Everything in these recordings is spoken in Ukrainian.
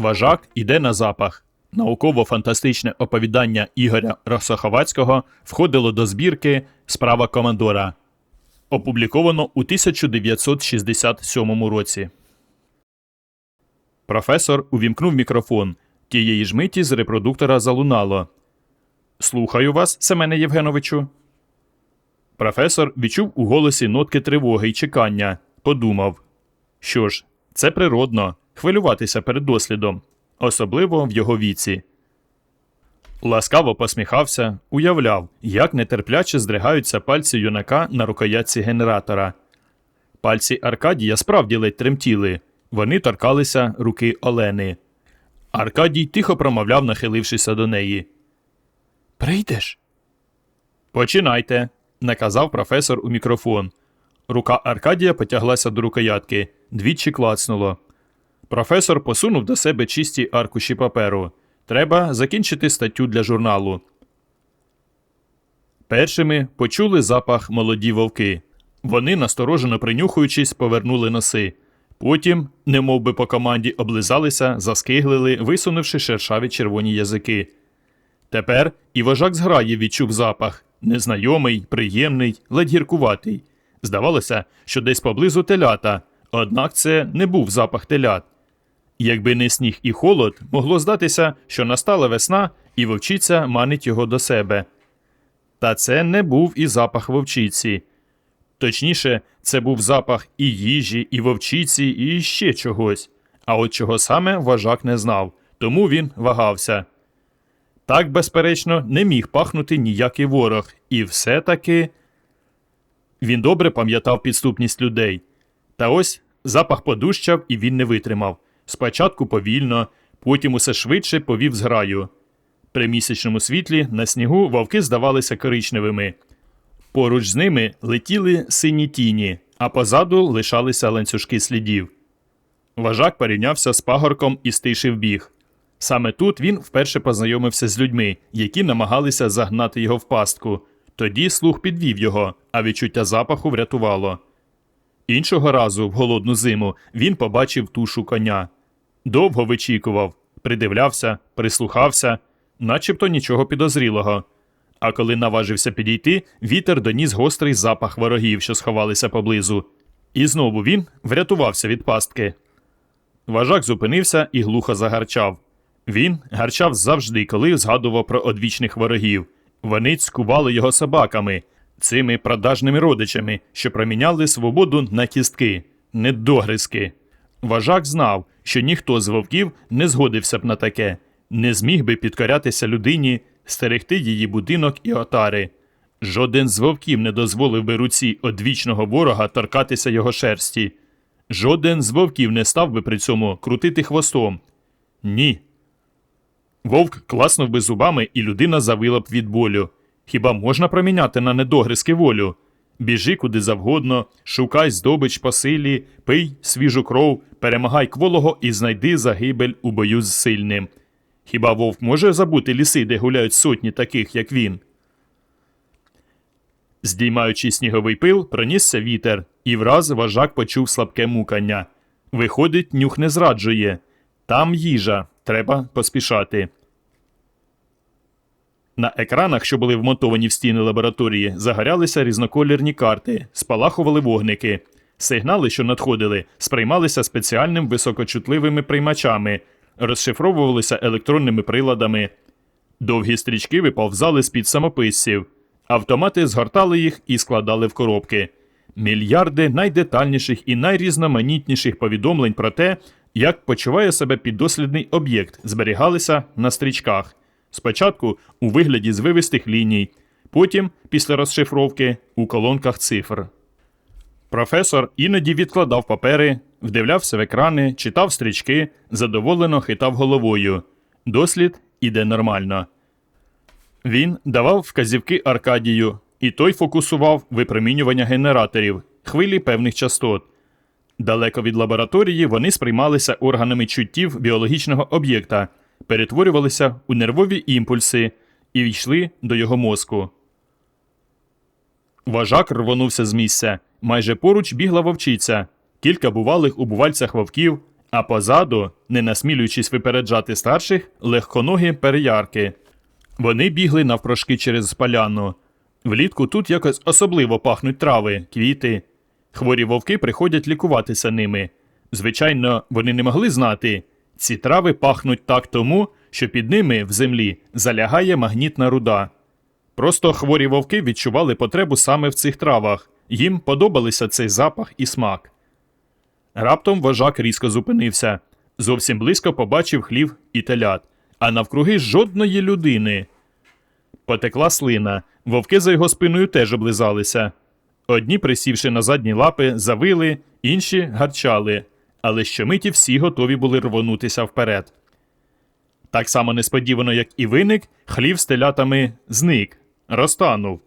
Важак іде на запах. Науково-фантастичне оповідання Ігоря Росоховацького входило до збірки Справа командора. Опубліковано у 1967 році. Професор увімкнув мікрофон. Тієї ж миті з репродуктора залунало. Слухаю вас, Семене Євгеновичу. Професор відчув у голосі нотки тривоги й чекання. Подумав. Що ж, це природно хвилюватися перед дослідом, особливо в його віці. Ласкаво посміхався, уявляв, як нетерпляче здригаються пальці юнака на рукоятці генератора. Пальці Аркадія справді ледь тремтіли, вони торкалися руки Олени. Аркадій тихо промовляв, нахилившися до неї. Прийдеш? Починайте, наказав професор у мікрофон. Рука Аркадія потяглася до рукоятки, двічі клацнуло. Професор посунув до себе чисті аркуші паперу. Треба закінчити статтю для журналу. Першими почули запах молоді вовки. Вони, насторожено принюхуючись, повернули носи. Потім, немов би по команді, облизалися, заскиглили, висунувши шершаві червоні язики. Тепер і вожак зграї відчув запах незнайомий, приємний, ледь гіркуватий. Здавалося, що десь поблизу телята, однак це не був запах телят. Якби не сніг і холод, могло здатися, що настала весна, і вовчиця манить його до себе. Та це не був і запах вовчиці. Точніше, це був запах і їжі, і вовчиці, і ще чогось. А от чого саме вожак не знав, тому він вагався. Так, безперечно, не міг пахнути ніякий ворог, і все-таки він добре пам'ятав підступність людей. Та ось запах подущав, і він не витримав. Спочатку повільно, потім усе швидше повів зграю. При місячному світлі на снігу вовки здавалися коричневими. Поруч з ними летіли сині тіні, а позаду лишалися ланцюжки слідів. Важак порівнявся з пагорком і стишив біг. Саме тут він вперше познайомився з людьми, які намагалися загнати його в пастку. Тоді слух підвів його, а відчуття запаху врятувало. Іншого разу, в голодну зиму, він побачив тушу коня. Довго вичікував, придивлявся, прислухався, начебто нічого підозрілого. А коли наважився підійти, вітер доніс гострий запах ворогів, що сховалися поблизу. І знову він врятувався від пастки. Важак зупинився і глухо загарчав. Він гарчав завжди, коли згадував про одвічних ворогів. Вони цькували його собаками, цими продажними родичами, що проміняли свободу на кістки, недогризки. Важак знав, що ніхто з вовків не згодився б на таке, не зміг би підкорятися людині, стерегти її будинок і отари. Жоден з вовків не дозволив би руці одвічного ворога торкатися його шерсті. Жоден з вовків не став би при цьому крутити хвостом. Ні. Вовк класнув би зубами, і людина завила б від болю. Хіба можна проміняти на недогризки волю? Біжи куди завгодно, шукай здобич по силі, пий свіжу кров, перемагай кволого і знайди загибель у бою з сильним. Хіба вовк може забути ліси, де гуляють сотні таких, як він? Здіймаючи сніговий пил, пронісся вітер, і враз важак почув слабке мукання. Виходить, нюх не зраджує. Там їжа, треба поспішати. На екранах, що були вмонтовані в стіни лабораторії, загорялися різноколірні карти, спалахували вогники. Сигнали, що надходили, сприймалися спеціальним високочутливими приймачами, розшифровувалися електронними приладами. Довгі стрічки виповзали з-під самописців. Автомати згортали їх і складали в коробки. Мільярди найдетальніших і найрізноманітніших повідомлень про те, як почуває себе піддослідний об'єкт, зберігалися на стрічках. Спочатку у вигляді звивистих ліній, потім, після розшифровки, у колонках цифр. Професор іноді відкладав папери, вдивлявся в екрани, читав стрічки, задоволено хитав головою. Дослід іде нормально. Він давав вказівки Аркадію, і той фокусував випромінювання генераторів, хвилі певних частот. Далеко від лабораторії вони сприймалися органами чуттів біологічного об'єкта, перетворювалися у нервові імпульси і війшли до його мозку. Важак рвонувся з місця. Майже поруч бігла вовчиця. Кілька бувалих у бувальцях вовків, А позаду, не насмілюючись випереджати старших, легконогі переярки. Вони бігли навпрошки через поляну. Влітку тут якось особливо пахнуть трави, квіти. Хворі вовки приходять лікуватися ними. Звичайно, вони не могли знати. Ці трави пахнуть так тому, що під ними в землі залягає магнітна руда. Просто хворі вовки відчували потребу саме в цих травах. Їм подобалися цей запах і смак. Раптом вожак різко зупинився. Зовсім близько побачив хлів і телят, а навкруги жодної людини. Потекла слина, вовки за його спиною теж облизалися. Одні, присівши на задні лапи, завили, інші гарчали, але щомиті всі готові були рвонутися вперед. Так само несподівано, як і виник, хлів з телятами зник, розтанув.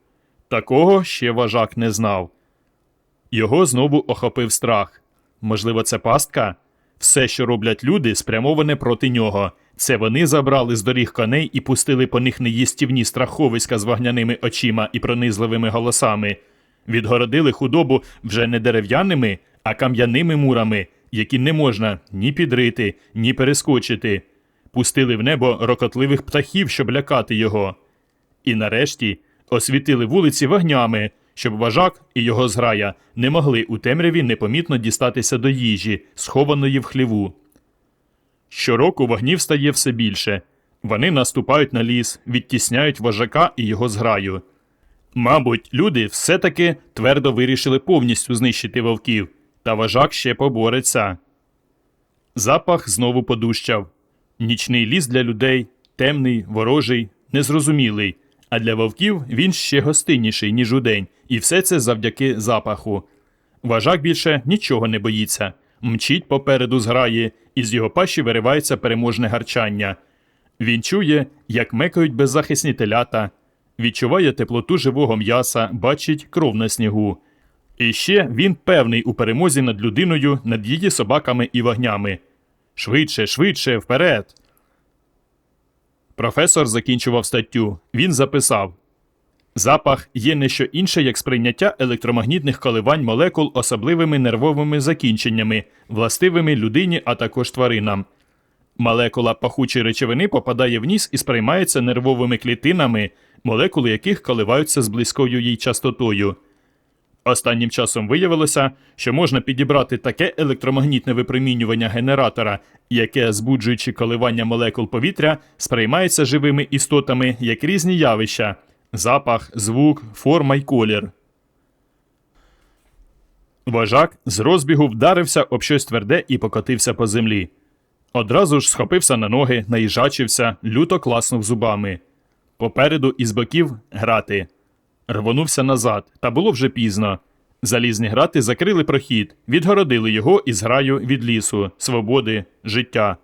Такого ще вожак не знав. Його знову охопив страх. Можливо, це пастка? Все, що роблять люди, спрямоване проти нього. Це вони забрали з доріг коней і пустили по них неїстівні страховиська з вогняними очима і пронизливими голосами. Відгородили худобу вже не дерев'яними, а кам'яними мурами, які не можна ні підрити, ні перескочити. Пустили в небо рокотливих птахів, щоб лякати його. І нарешті освітили вулиці вогнями, щоб вожак і його зграя не могли у темряві непомітно дістатися до їжі, схованої в хліву. Щороку вогнів стає все більше. Вони наступають на ліс, відтісняють вожака і його зграю. Мабуть, люди все-таки твердо вирішили повністю знищити вовків, та вожак ще побореться. Запах знову подущав. Нічний ліс для людей темний, ворожий, незрозумілий, а для вовків він ще гостинніший, ніж удень, і все це завдяки запаху. Важак більше нічого не боїться, мчить попереду зграї, і з його пащі виривається переможне гарчання. Він чує, як мекають беззахисні телята, відчуває теплоту живого м'яса, бачить кров на снігу. І ще він певний у перемозі над людиною, над її собаками і вогнями. Швидше, швидше, вперед. Професор закінчував статтю. Він записав: Запах є не що інше, як сприйняття електромагнітних коливань молекул особливими нервовими закінченнями, властивими людині, а також тваринам. Молекула пахучої речовини попадає в ніс і сприймається нервовими клітинами, молекули яких коливаються з близькою їй частотою. Останнім часом виявилося, що можна підібрати таке електромагнітне випромінювання генератора, яке, збуджуючи коливання молекул повітря, сприймається живими істотами як різні явища запах, звук, форма й колір. Вожак з розбігу вдарився об щось тверде і покотився по землі. Одразу ж схопився на ноги, наїжачився, люто класнув зубами. Попереду із боків грати. Рвонувся назад, та було вже пізно. Залізні грати закрили прохід, відгородили його із граю від лісу, свободи, життя.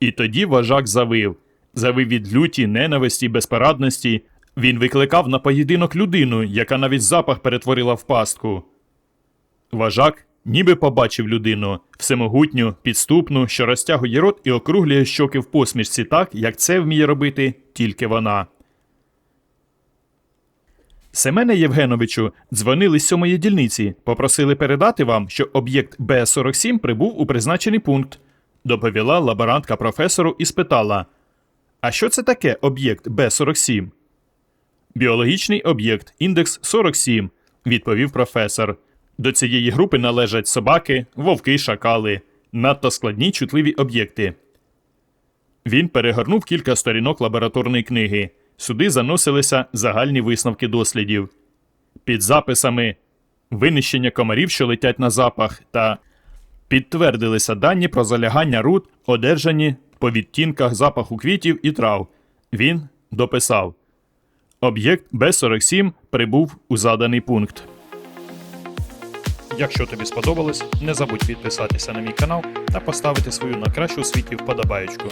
І тоді вожак завив. Завив від люті, ненависті, безпорадності. Він викликав на поєдинок людину, яка навіть запах перетворила в пастку. Важак ніби побачив людину, всемогутню, підступну, що розтягує рот і округлює щоки в посмішці так, як це вміє робити тільки вона. Семене Євгеновичу, дзвонили з сьомої дільниці, попросили передати вам, що об'єкт Б-47 прибув у призначений пункт, доповіла лаборантка професору і спитала: А що це таке об'єкт Б-47? Біологічний об'єкт, індекс 47, відповів професор. До цієї групи належать собаки, вовки, шакали, надто складні чутливі об'єкти. Він перегорнув кілька сторінок лабораторної книги. Сюди заносилися загальні висновки дослідів. Під записами винищення комарів, що летять на запах, та підтвердилися дані про залягання руд, одержані по відтінках запаху квітів і трав. Він дописав: Об'єкт Б-47 прибув у заданий пункт. Якщо тобі сподобалось, не забудь підписатися на мій канал та поставити свою на кращу світі вподобаєчку.